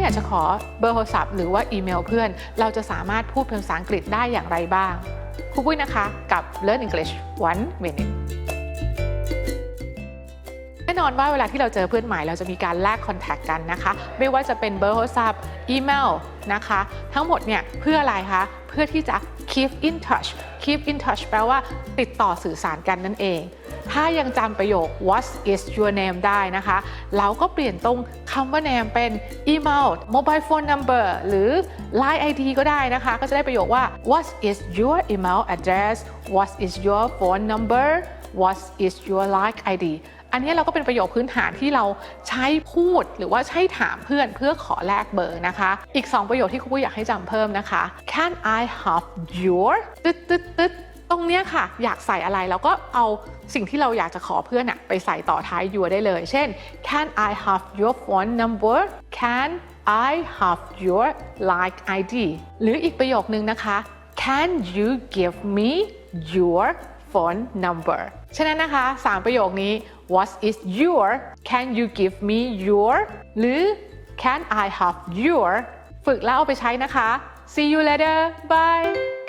อยากจะขอเบอร์โทรศัพท์หรือว่าอีเมลเพื่อน เราจะสามารถพูดเป็นภาษาอังกฤษได้อย่างไรบ้างครูปุ้ยนะคะกับ Learn English One Minute น่นอนว่าเวลาที่เราเจอเพื่อนใหม่เราจะมีการแลกคอนแทคกันนะคะ ไม่ว่าจะเป็นเบอร์โทรศัพท์อีเมลนะคะ ทั้งหมดเนี่ยเพื่ออะไรคะเพื่อที่จะ keep in touch keep in touch แปลว่าติดต่อสื่อสารกันนั่นเอง ถ้ายังจำประโยค what is your name ได้นะคะ เราก็เปลี่ยนตรงคำว่า name เป็นอีเมล mobile phone number หรือ line ID ก็ได้นะคะ ก็จะได้ประโยคว่า what is your email address what is your phone number what is your line ID อันนี้เราก็เป็นประโยคพื้นฐานที่เราใช้พูดหรือว่าใช้ถามเพื่อนเพื่อขอแลกเบอร์นะคะ อีก 2 ประโยคที่ครูปุ้ยอยากให้จำเพิ่มนะคะ Can I have your ตึ๊ดตึ๊ดตึ๊ดตรงเนี้ยค่ะ อยากใส่อะไรเราก็เอาสิ่งที่เราอยากจะขอเพื่อนอะไปใส่ต่อท้าย your ได้เลย เช่น Can I have your phone number Can I have your like ID หรืออีกประโยคนึงนะคะ Can you give me your phone number ฉะนั้นนะคะ 3 ประโยคนี้ What is your Can you give me your หรือ Can I have your ฝึกแล้วเอาไปใช้นะคะ See you later bye